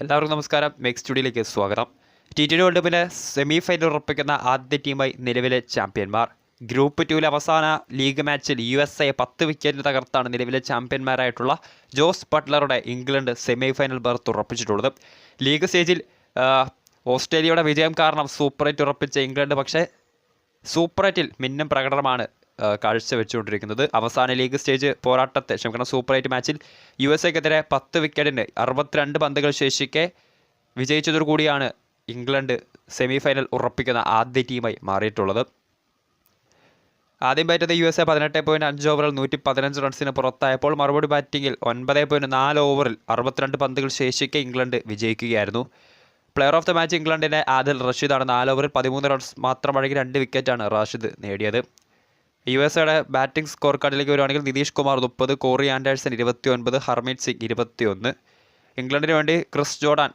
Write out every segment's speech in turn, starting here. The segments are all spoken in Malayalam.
എല്ലാവർക്കും നമസ്കാരം. മെക്സ് സ്റ്റുഡിയോയിലേക്ക് സ്വാഗതം. ടി ട്വന്റി വേൾഡ് കപ്പിന്റെ സെമി ഫൈനൽ ഉറപ്പിക്കുന്ന ആദ്യ ടീമായി നിലവിലെ ചാമ്പ്യന്മാർ. ഗ്രൂപ്പ് ടുവിൽ അവസാന ലീഗ് മാച്ചിൽ യു എസ് എ പത്ത് വിക്കറ്റിന് തകർത്താണ് നിലവിലെ ചാമ്പ്യന്മാരായിട്ടുള്ള ജോസ് ബട്ട്ലറുടെ ഇംഗ്ലണ്ട് സെമി ഫൈനൽ ബർത്ത് ഉറപ്പിച്ചിട്ടുള്ളത് ലീഗ് സ്റ്റേജിൽ ഓസ്ട്രേലിയയുടെ വിജയം കാരണം സൂപ്പർ എയ്റ്റ് ഉറപ്പിച്ച ഇംഗ്ലണ്ട് പക്ഷേ സൂപ്പർ എയ്റ്റിൽ മിന്നും പ്രകടനമാണ് കാഴ്ചവെച്ചുകൊണ്ടിരിക്കുന്നത് അവസാന ലീഗ് സ്റ്റേജ് പോരാട്ടത്തെ ക്ഷമിക്കണം സൂപ്പർ എയ്റ്റ് മാച്ചിൽ യു എസ് എക്കെതിരെ പത്ത് വിക്കറ്റിന് അറുപത്തിരണ്ട് പന്തുകൾ ശേഷിക്കെ വിജയിച്ചതോടുകൂടിയാണ് ഇംഗ്ലണ്ട് സെമി ഫൈനൽ ഉറപ്പിക്കുന്ന ആദ്യ ടീമായി മാറിയിട്ടുള്ളത്. ആദ്യം ബാറ്റ് യു എസ് എ പതിനെട്ട് പോയിന്റ് അഞ്ച് ഓവറിൽ നൂറ്റി പതിനഞ്ച് റൺസിന് പുറത്തായപ്പോൾ മറുപടി ബാറ്റിങ്ങിൽ ഒൻപത് പോയിന്റ് നാല് ഓവറിൽ അറുപത്തിരണ്ട് പന്തുകൾ ശേഷിക്കെ ഇംഗ്ലണ്ട് വിജയിക്കുകയായിരുന്നു. പ്ലെയർ ഓഫ് ദ മാച്ച് ഇംഗ്ലണ്ടിന്റെ ആദിൽ റഷീദാണ് നാല് ഓവറിൽ പതിമൂന്ന് റൺസ് മാത്രം വഴങ്ങി രണ്ട് വിക്കറ്റാണ് റാഷിദ് നേടിയത്. യു എസ് എയുടെ ബാറ്റിംഗ് സ്കോർ കാർഡിലേക്ക് വരുവാണെങ്കിൽ നിതീഷ് കുമാർ മുപ്പത് കോറി ആൻഡേഴ്സൺ ഇരുപത്തി ഒൻപത് ഹർമീത് സിംഗ് ഇരുപത്തി ഒന്ന് ഇംഗ്ലണ്ടിന് വേണ്ടി ക്രിസ് ജോർഡാൻ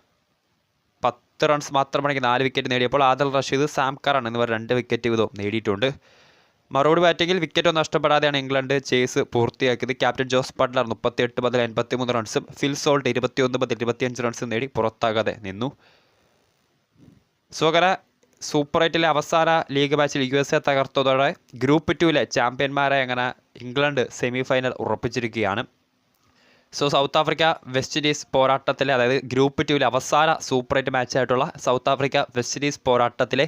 പത്ത് റൺസ് മാത്രമാണെങ്കിൽ നാല് വിക്കറ്റ് നേടിയപ്പോൾ ആദൽ റഷീദ് സാം കറൺ എന്നിവർ രണ്ട് വിക്കറ്റ് വീതവും നേടിയിട്ടുണ്ട്. മറുപടി ബാറ്റിങ്ങിൽ വിക്കറ്റോ നഷ്ടപ്പെടാതെയാണ് ഇംഗ്ലണ്ട് ചേസ് പൂർത്തിയാക്കിയത്. ക്യാപ്റ്റൻ ജോസ് ബട്ട്ലർ മുപ്പത്തിയെട്ട് മുതൽ എൺപത്തിമൂന്ന് റൺസും ഫിൽ സോൾട്ട് ഇരുപത്തിയൊന്ന് മുതൽ ഇരുപത്തിയഞ്ച് റൺസും നേടി പുറത്താകാതെ നിന്നു. സ്വകര സൂപ്പർ എയ്റ്റിലെ അവസാന ലീഗ് മാച്ചിൽ യു എസ് എ തകർത്തതോടെ ഗ്രൂപ്പ് ടുവിലെ ചാമ്പ്യന്മാരെ അങ്ങനെ England semi final ഉറപ്പിച്ചിരിക്കുകയാണ്. So South Africa West Indies പോരാട്ടത്തിലെ അതായത് ഗ്രൂപ്പ് ടുവിലെ അവസാന സൂപ്പർ എയ്റ്റ് മാച്ചായിട്ടുള്ള സൗത്ത് ആഫ്രിക്ക വെസ്റ്റ് ഇൻഡീസ് പോരാട്ടത്തിലെ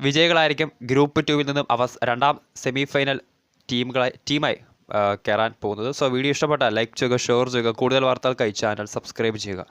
വിജയികളായിരിക്കും ഗ്രൂപ്പ് ടുവിൽ നിന്നും അവസ് രണ്ടാം സെമി ഫൈനൽ ടീമുകളായി ടീമായി കയറാൻ പോകുന്നത്. സോ വീഡിയോ ഇഷ്ടപ്പെട്ടാൽ ലൈക്ക് ചെയ്യുക ഷെയർ ചെയ്യുക കൂടുതൽ വാർത്തകൾക്കായി ചാനൽ സബ്സ്ക്രൈബ് ചെയ്യുക.